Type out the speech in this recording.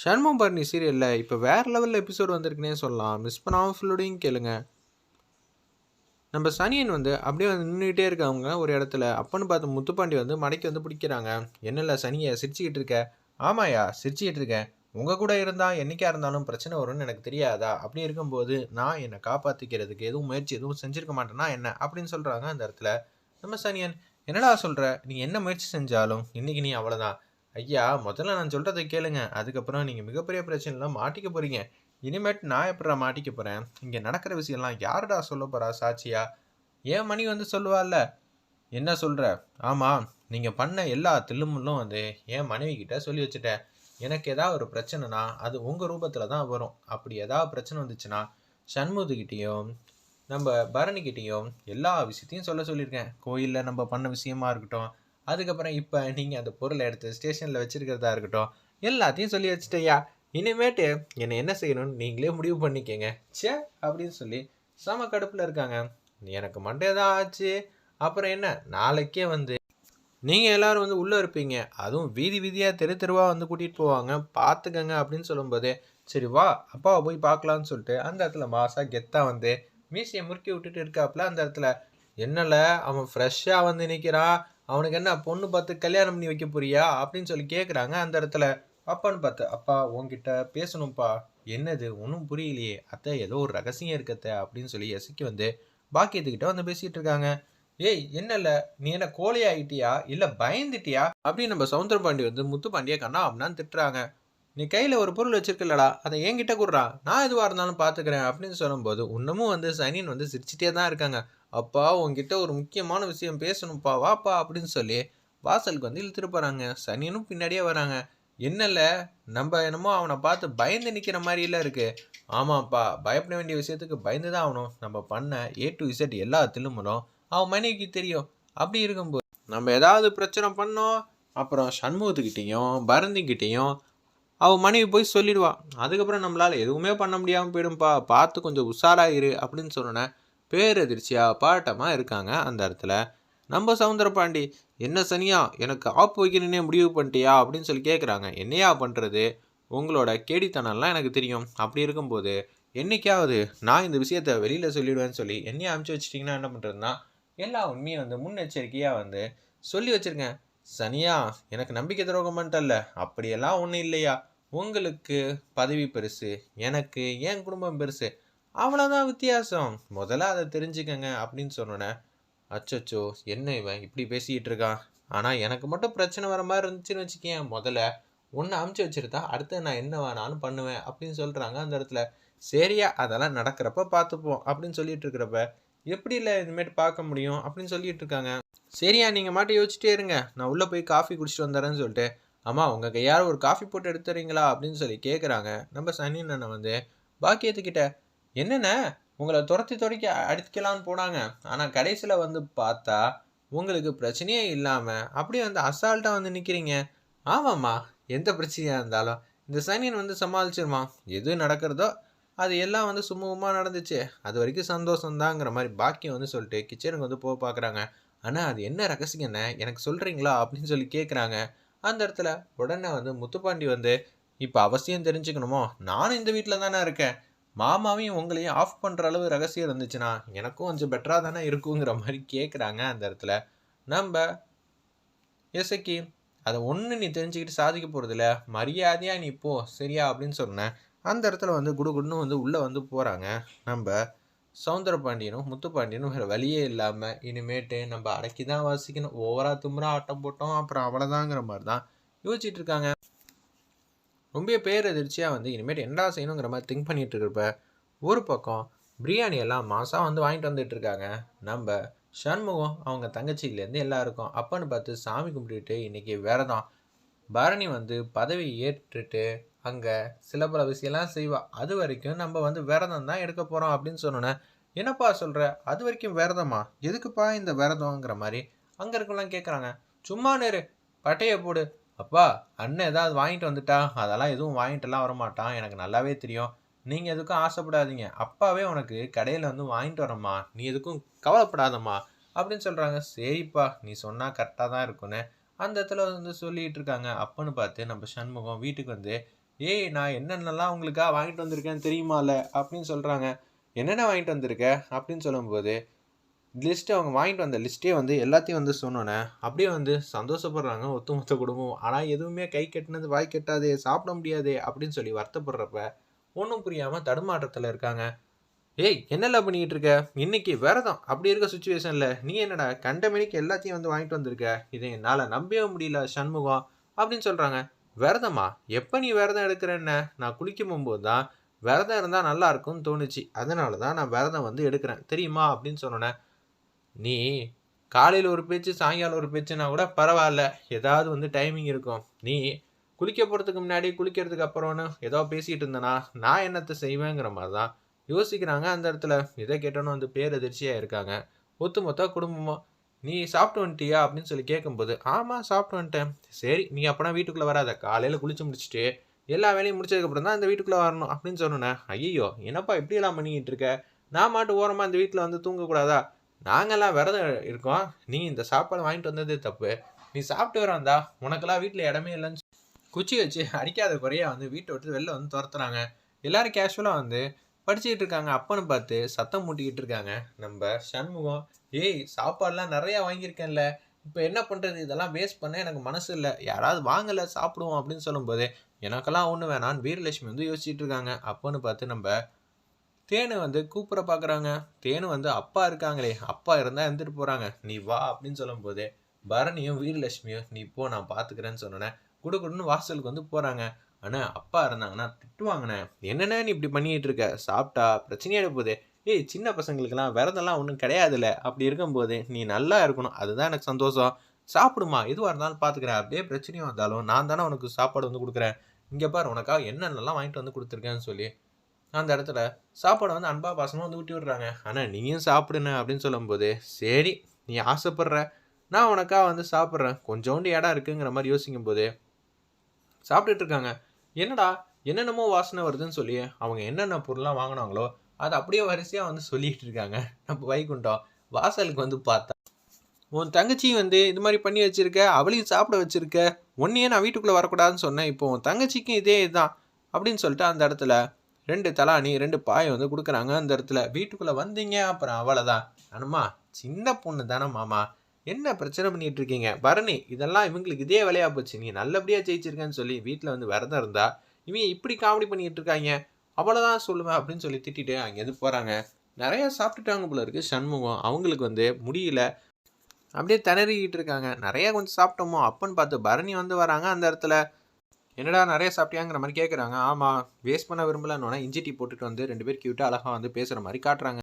ஷண்முகம் பர்ணி சீரியலில் இப்போ வேறு லெவலில் எபிசோடு வந்திருக்குன்னே சொல்லலாம். மிஸ் பண்ணாமல் ஃபுல்லோடையும் கேளுங்க. நம்ம சனியன் வந்து அப்படியே வந்து நின்றுக்கிட்டே இருக்கவங்க ஒரு இடத்துல. அப்பன்னு பார்த்து முத்துப்பாண்டி வந்து மடைக்கு வந்து பிடிக்கிறாங்க. என்னல்ல சனியை சிரிச்சுக்கிட்டு இருக்க. ஆமாயா சிரிச்சுக்கிட்டு இருக்கேன். உங்கள் கூட இருந்தால் என்றைக்கா இருந்தாலும் பிரச்சனை வரும்னு எனக்கு தெரியாதா? அப்படி இருக்கும்போது நான் என்னை காப்பாற்றிக்கிறதுக்கு எதுவும் முயற்சி எதுவும் செஞ்சுருக்க மாட்டேன்னா என்ன? அப்படின்னு சொல்கிறாங்க அந்த இடத்துல. நம்ம சனியன் என்னடா சொல்கிற நீ என்ன முயற்சி செஞ்சாலும் இன்றைக்கி நீ அவ்வளோதான் ஐயா முதல்ல நான் சொல்கிறத கேளுங்க. அதுக்கப்புறம் நீங்கள் மிகப்பெரிய பிரச்சனைலாம் மாட்டிக்க போகிறீங்க இனிமேட் நான் எப்படா மாட்டிக்க போகிறேன் இங்கே நடக்கிற விஷயம்லாம் யாருடா சொல்ல போகிறா சாட்சியா? ஏன் மணி வந்து சொல்லுவாள்ல? என்ன சொல்கிற ஆமாம் நீங்கள் பண்ண எல்லா தில்லுமுள்ளும் வந்து என் மனைவி கிட்ட சொல்லி வச்சுட்டேன். எனக்கு ஏதாவது ஒரு பிரச்சனைனா அது உங்கள் ரூபத்தில் தான் வரும். அப்படி ஏதாவது பிரச்சனை வந்துச்சுன்னா சண்முதுகிட்டேயும் நம்ம பரணிக்கிட்டேயும் எல்லா விஷயத்தையும் சொல்ல சொல்லியிருக்கேன். கோயிலில் நம்ம பண்ண விஷயமா இருக்கட்டும் அதுக்கப்புறம் இப்போ நீங்கள் அந்த பொருளை எடுத்து ஸ்டேஷனில் வச்சுருக்கிறதா இருக்கட்டும் எல்லாத்தையும் சொல்லி வச்சுட்டேயா இனிமேட்டு என்னை என்ன செய்யணும்னு நீங்களே முடிவு பண்ணிக்கங்க. ச்சே அப்படின்னு சொல்லி செம கடுப்பில் இருக்காங்க. எனக்கு மண்டே தான் ஆச்சு. அப்புறம் என்ன? நாளைக்கே வந்து நீங்கள் எல்லாரும் வந்து உள்ளே இருப்பீங்க. அதுவும் வீதி வீதியாக தெரு தெருவாக வந்து கூட்டிகிட்டு போவாங்க. பார்த்துக்கங்க அப்படின்னு சொல்லும்போதே சரி வா அப்பாவை போய் பார்க்கலான்னு சொல்லிட்டு அந்த இடத்துல மாசாக கெத்தாக வந்து மீசையை முறுக்கி விட்டுட்டு இருக்காப்புல அந்த இடத்துல. என்னல அவன் ஃப்ரெஷ்ஷாக வந்து நிற்கிறான் அவனுக்கு என்ன பொண்ணு பார்த்து கல்யாணம் பண்ணி வைக்க போறியா? அப்படின்னு சொல்லி கேட்குறாங்க அந்த இடத்துல. அப்பான்னு பார்த்து அப்பா உன்கிட்ட பேசணும்ப்பா. என்னது? ஒன்றும் புரியலையே. அத்தை ஏதோ ஒரு ரகசியம் இருக்கத்த அப்படின்னு சொல்லி எசைக்கு வந்து பாக்கியத்துக்கிட்ட வந்து பேசிகிட்டு இருக்காங்க. ஏய் என்னல்ல நீ என்ன கோழி இல்லை பயந்துட்டியா? அப்படின்னு நம்ம சவுந்தரபாண்டி வந்து முத்துப்பாண்டிய கண்ணா அப்படின்னு திட்டுறாங்க. நீ கையில் ஒரு பொருள் வச்சிருக்கலடா. அதை என்கிட்ட கொடுறா. நான் எதுவாக இருந்தாலும் பார்த்துக்கிறேன் அப்படின்னு சொல்லும்போது இன்னமும் வந்து சனின் வந்து சிரிச்சிட்டே தான் இருக்காங்க. அப்பா உங்ககிட்ட ஒரு முக்கியமான விஷயம் பேசணும்ப்பா வாப்பா அப்படின்னு சொல்லி வாசலுக்கு வந்து இழுத்துட்டு போகிறாங்க சனியனும் பின்னாடியே வராங்க. என்னல? நம்ம என்னமோ அவனை பார்த்து பயந்து நிற்கிற மாதிரிலாம் இருக்குது ஆமாப்பா பயப்பட வேண்டிய விஷயத்துக்கு பயந்து தான் ஆகணும். நம்ம பண்ண ஏ டு இசட் எல்லா திரும்பலும் அவன் மனைவிக்கு தெரியும். அப்படி இருக்கும்போது நம்ம ஏதாவது பிரச்சனை பண்ணோம் அப்புறம் சண்முகத்துக்கிட்டேயும் பரந்திக்கிட்டேயும் அவன் மனைவி போய் சொல்லிடுவான் அதுக்கப்புறம் நம்மளால் எதுவுமே பண்ண முடியாமல் போயிடும்ப்பா பார்த்து கொஞ்சம் உஷாராயிரு அப்படின்னு சொன்னேன் பேரதிர்ச்சியாக பாட்டமாக இருக்காங்க அந்த இடத்துல. நம்ம சவுந்தரபாண்டி என்ன சனியா? எனக்கு ஆப் வைக்கணுன்னே முடிவு பண்ணிட்டியா? அப்படின்னு சொல்லி கேட்குறாங்க என்னையா பண்ணுறது உங்களோட கேடித்தனம்லாம் எனக்கு தெரியும். அப்படி இருக்கும்போது என்னைக்காவது நான் இந்த விஷயத்த வெளியில் சொல்லிடுவேன்னு சொல்லி என்னைய அனுப்பிச்சி வச்சிட்டிங்கன்னா என்ன பண்ணுறதுன்னா எல்லா உண்மையும் வந்து முன்னெச்சரிக்கையாக வந்து சொல்லி வச்சுருக்கேன் சனியா எனக்கு நம்பிக்கை துரோகம் பண்ணிட்டல்ல. அப்படியெல்லாம் ஒன்றும் இல்லையா? உங்களுக்கு பதவி பெருசு எனக்கு என் குடும்பம் பெருசு. அவ்வளோதான் வித்தியாசம். முதல்ல அதை தெரிஞ்சுக்கங்க அப்படின்னு சொன்னோன்னே அச்சோ என்ன இவன் இப்படி பேசிக்கிட்டு இருக்கான்? ஆனால் எனக்கு மட்டும் பிரச்சனை வர மாதிரி இருந்துச்சுன்னு வச்சுக்கேன் முதல்ல ஒன்று அமுச்சு வச்சுருந்தா அடுத்து நான் என்ன வேணாலும் பண்ணுவேன் அப்படின்னு சொல்கிறாங்க அந்த இடத்துல. சரியா அதெல்லாம் நடக்கிறப்ப பார்த்துப்போம் அப்படின்னு சொல்லிட்டு இருக்கிறப்ப எப்படி இல்லை இதுமாரி பார்க்க முடியும் அப்படின்னு சொல்லிட்டு இருக்காங்க. சரியா நீங்கள் மாட்டி யோசிச்சிட்டே இருங்க. நான் உள்ளே போய் காஃபி குடிச்சிட்டு வந்துடுறேன்னு சொல்லிட்டு அம்மா உங்கள் கையால் ஒரு காஃபி போட்டு எடுத்துறீங்களா அப்படின்னு சொல்லி கேட்குறாங்க நம்ம சனி அண்ணன் வந்து பாக்கியத்துக்கிட்ட என்னென்ன? உங்களை துரத்தி துறைக்க அடிக்கலான்னு போனாங்க. ஆனால் கடைசியில் வந்து பார்த்தா உங்களுக்கு பிரச்சனையே இல்லாமல் அப்படியே வந்து அசால்ட்டாக வந்து நிற்கிறீங்க ஆமாம்மா எந்த பிரச்சனையாக இருந்தாலும். இந்த சனியன் வந்து சமாளிச்சிருமா எது நடக்கிறதோ அது எல்லாம் வந்து சுமூகமாக நடந்துச்சு. அது வரைக்கும் சந்தோஷம்தாங்கிற மாதிரி பாக்கியம் வந்து சொல்லிட்டு கிச்சனுக்கு வந்து போக பார்க்குறாங்க. ஆனால் அது என்ன ரகசியம்னு எனக்கு சொல்கிறீங்களா அப்படின்னு சொல்லி கேட்குறாங்க அந்த இடத்துல உடனே வந்து முத்துப்பாண்டி வந்து இப்போ அவசியம் தெரிஞ்சுக்கணுமோ? நானும் இந்த வீட்டில் தானே இருக்கேன். மாமாவையும் உங்களையும் ஆஃப் பண்ணுற அளவு ரகசியம் இருந்துச்சுன்னா எனக்கும் கொஞ்சம் பெட்டராக தானே இருக்குங்கிற மாதிரி கேட்குறாங்க அந்த இடத்துல. நம்ம எசக்கி அதை ஒன்று நீ தெரிஞ்சுக்கிட்டு சாதிக்க போகிறதில்ல மரியாதையாக நீ போ சரியா அப்படின்னு சொன்னேன். அந்த இடத்துல வந்து குடுகுடுன்னு வந்து உள்ளே வந்து போகிறாங்க நம்ம சவுந்தர பாண்டியனும் முத்துப்பாண்டியனும் வேறு வழியே இல்லாமல் இனிமேட்டு நம்ம அடக்கி தான் வாசிக்கணும். ஓவராக தும்புறா ஆட்டம் போட்டோம் அப்புறம் அவ்வளோதாங்கிற மாதிரி தான் யோசிச்சுட்டு இருக்காங்க. ரொம்ப பேரதிர்ச்சியாக வந்து இனிமேட்டு என்னடா செய்யணுங்கிற மாதிரி திங்க் பண்ணிகிட்டு இருக்கிறப்ப ஒரு பக்கம் பிரியாணி எல்லாம் மாதம் வந்து வாங்கிட்டு வந்துட்டுருக்காங்க. நம்ம சண்முகம் அவங்க தங்கச்சியிலேருந்து எல்லாருக்கும் அப்பன்னு பார்த்து சாமி கும்பிட்டுட்டு இன்றைக்கி விரதம். பரணி வந்து பதவி ஏற்றுட்டு அங்கே சில பல விஷயம்லாம் செய்வா. அது வரைக்கும் நம்ம வந்து விரதம் தான் எடுக்க போகிறோம் அப்படின்னு சொன்னோன்னே என்னப்பா சொல்கிற அது வரைக்கும் விரதமா? எதுக்குப்பா இந்த விரதங்கிற மாதிரி அங்கே இருக்கலாம் கேட்குறாங்க சும்மா நேரு பட்டையை போடு. அப்பா அண்ணன் ஏதாவது வாங்கிட்டு வந்துட்டா? அதெல்லாம் எதுவும் வாங்கிட்டுலாம் வரமாட்டான். எனக்கு நல்லாவே தெரியும். நீங்கள் எதுக்கும் ஆசைப்படாதீங்க. அப்பாவே உனக்கு கடையில் வந்து வாங்கிட்டு வரம்மா. நீ எதுக்கும் கவலைப்படாதம்மா. அப்படின்னு சொல்கிறாங்க சரிப்பா நீ சொன்னால் கரெக்டாக தான் இருக்குன்னு அந்த இடத்துல வந்து சொல்லிகிட்டு இருக்காங்க. அப்பன்னு பார்த்து நம்ம சண்முகம் வீட்டுக்கு வந்து ஏய் நான் என்னென்னலாம் உங்களுக்காக வாங்கிட்டு வந்திருக்கேன்னு தெரியுமால? அப்படின்னு சொல்கிறாங்க என்னென்ன வாங்கிட்டு வந்திருக்க? அப்படின்னு சொல்லும்போது லிஸ்ட்டு அவங்க வாங்கிட்டு வந்த லிஸ்ட்டே வந்து எல்லாத்தையும் வந்து சொன்னோன்னே அப்படியே வந்து சந்தோஷப்படுறாங்க ஒத்துமொத்த குடும்பம் ஆனால் எதுவுமே கை கட்டினது வாய் கட்டாதே சாப்பிட முடியாதே அப்படின்னு சொல்லி வருத்தப்படுறப்ப ஒன்றும் புரியாமல் தடுமாற்றத்தில் இருக்காங்க. ஏய் என்னெல்லாம் பண்ணிக்கிட்டு இருக்க? இன்னைக்கு விரதம். அப்படி இருக்க சுச்சுவேஷனில் நீ என்னடா கண்ட மணிக்கு எல்லாத்தையும் வந்து வாங்கிட்டு வந்திருக்க? இதை என்னால் நம்பவே முடியல சண்முகம் அப்படின்னு சொல்கிறாங்க விரதமா? எப்போ நீ விரதம் எடுக்கிறேன்ன? நான் குளிக்கும் போகும்போது தான். விரதம் இருந்தால் நல்லா இருக்கும்னு தோணுச்சு. அதனால தான் நான் விரதம் வந்து எடுக்கிறேன். தெரியுமா? அப்படின்னு சொன்னோன்னே நீ காலையில் ஒரு பேச்சு சாயங்காலம் ஒரு பேச்சுனா கூட பரவாயில்ல. ஏதாவது வந்து டைமிங் இருக்கும். நீ குளிக்க போகிறதுக்கு முன்னாடி குளிக்கிறதுக்கு அப்புறம்னு ஏதோ பேசிகிட்டு இருந்தேனா நான் என்னத்தை செய்வேங்கிற மாதிரி தான் யோசிக்கிறாங்க அந்த இடத்துல. இதை கேட்டோன்னு வந்து பேரதிர்ச்சியாக இருக்காங்க. ஒத்துமொத்த குடும்பமாக நீ சாப்பிட்டு வந்துட்டியா? அப்படின்னு சொல்லி கேட்கும்போது ஆமாம் சாப்பிட்டு வந்துட்டேன். சரி நீ அப்போனா வீட்டுக்குள்ளே வராத. காலையில் குளிச்சு முடிச்சுட்டு எல்லா வேலையும் முடிச்சதுக்கப்புறம் தான் இந்த வீட்டுக்குள்ளே வரணும். அப்படின்னு சொன்னேன் ஐயோ என்னப்பா இப்படியெல்லாம் பண்ணிக்கிட்டு இருக்க? நான் மாட்டு ஓரமாக இந்த வீட்டில் வந்து தூங்கக்கூடாதா? நாங்கள்லாம் விரதம் இருக்கோம். நீ இந்த சாப்பாடு வாங்கிட்டு வந்தது தப்பு. நீ சாப்பிட்டு வரந்தா உனக்கெல்லாம் வீட்டில் இடமே இல்லைன்னு குச்சி வச்சு அடிக்காத குறையாக வந்து வீட்டை விட்டு வெளில வந்து துரத்துறாங்க. எல்லாரும் கேஷுவலாக வந்து படிச்சுக்கிட்டு இருக்காங்க. அப்பன்னு பார்த்து சத்தம் மூட்டிக்கிட்டு இருக்காங்க. நம்ம சண்முகம் ஏய் சாப்பாடுலாம் நிறையா வாங்கியிருக்கேன்ல. இப்போ என்ன பண்ணுறது இதெல்லாம் வேஸ்ட் பண்ண எனக்கு மனசு இல்லை. யாராவது வாங்கலை சாப்பிடுவோம் அப்படின்னு சொல்லும்போது எனக்கெல்லாம் ஒன்று வேணான்னு வீரலட்சுமி வந்து யோசிச்சுட்டு இருக்காங்க. அப்பன்னு பார்த்து நம்ம தேனு வந்து கூப்பிட பார்க்குறாங்க. தேனு வந்து அப்பா இருக்காங்களே அப்பா இருந்தால் இருந்துட்டு போகிறாங்க நீ வா அப்படின்னு சொல்லும்போது பரணியும் வீரலட்சுமியும் நீ போ நான் பார்த்துக்கிறேன்னு சொன்னேன் குடுக்குடுன்னு வாசலுக்கு வந்து போகிறாங்க ஆனால் அப்பா இருந்தாங்கன்னா திட்டுவாங்கண்ணே. என்னென்ன நீ இப்படி பண்ணிக்கிட்டு இருக்க? சாப்பிட்டா? பிரச்சனையாக போகுது ஏய் சின்ன பசங்களுக்கெல்லாம் விரதெல்லாம் ஒன்றும் கிடையாதுல்ல. அப்படி இருக்கும்போது நீ நல்லா இருக்கணும். அதுதான் எனக்கு சந்தோஷம். சாப்பிடுமா. எதுவாக இருந்தாலும் பார்த்துக்கிறேன் அப்படியே பிரச்சனையும் வந்தாலும் நான் தானே உனக்கு சாப்பாடு வந்து கொடுக்குறேன். இங்கே பாரு உனக்காக என்னென்னலாம் வாங்கிட்டு வந்து கொடுத்துருக்கேன்னு சொல்லி அந்த இடத்துல சாப்பாடை வந்து அன்பா பாசமாக வந்து ஊட்டி விடுறாங்க. ஆனால் நீயும் சாப்பிடுன அப்படின்னு சொல்லும்போது சரி நீ ஆசைப்படுற. நான் உனக்காக வந்து சாப்பிட்றேன். கொஞ்சோண்டு இடம் இருக்குங்கிற மாதிரி யோசிக்கும் போது சாப்பிட்டுட்டு இருக்காங்க. என்னடா என்னென்னமோ வாசனை வருதுன்னு சொல்லி அவங்க என்னென்ன பொருள்லாம் வாங்கினாங்களோ அதை அப்படியே வரிசையாக வந்து சொல்லிட்டு இருக்காங்க. நம்ம வைகுண்டம் வாசலுக்கு வந்து பார்த்தா உன் தங்கச்சி வந்து இது மாதிரி பண்ணி வச்சிருக்க அவளையும் சாப்பிட வச்சிருக்க ஒன்னையே நான் வீட்டுக்குள்ளே வரக்கூடாதுன்னு சொன்னேன். இப்போ உன் தங்கச்சிக்கும் இதே இதுதான். அப்படின்னு சொல்லிட்டு அந்த இடத்துல ரெண்டு தலாணி ரெண்டு பாயை வந்து கொடுக்குறாங்க அந்த இடத்துல. வீட்டுக்குள்ளே வந்தீங்க அப்புறம் அவ்வளோதான் அனுமா சின்ன பொண்ணு தானே மாமா. என்ன பிரச்சனை பண்ணிட்டு இருக்கீங்க? பரணி இதெல்லாம் இவங்களுக்கு இதே வேலையாக போச்சு. நீ நல்லபடியாக ஜெயிச்சிருக்கேன்னு சொல்லி வீட்டில் வந்து விரதம் இருந்தா இவங்க இப்படி காமெடி பண்ணிட்டு இருக்காங்க? அவ்வளோதான் சொல்லுவேன் அப்படின்னு சொல்லி திட்டிட்டு அங்கேருந்து போகிறாங்க நிறைய சாப்பிட்டுட்டாங்க போல இருக்குது சண்முகம். அவங்களுக்கு வந்து முடியல. அப்படியே திணறிக்கிட்டு இருக்காங்க. நிறையா கொஞ்சம் சாப்பிட்டோமோ அப்பன்னு பார்த்து பரணி வந்து வராங்க அந்த இடத்துல. என்னடா நிறைய சாப்பிட்டியாங்கிற மாதிரி கேட்குறாங்க ஆமாம் வேஸ்ட் பண்ண விரும்பலன்னு இஞ்சி டீ போட்டுட்டு வந்து ரெண்டு பேர் கியூட்டாக அழகாக வந்து பேசுகிற மாதிரி காட்டுறாங்க.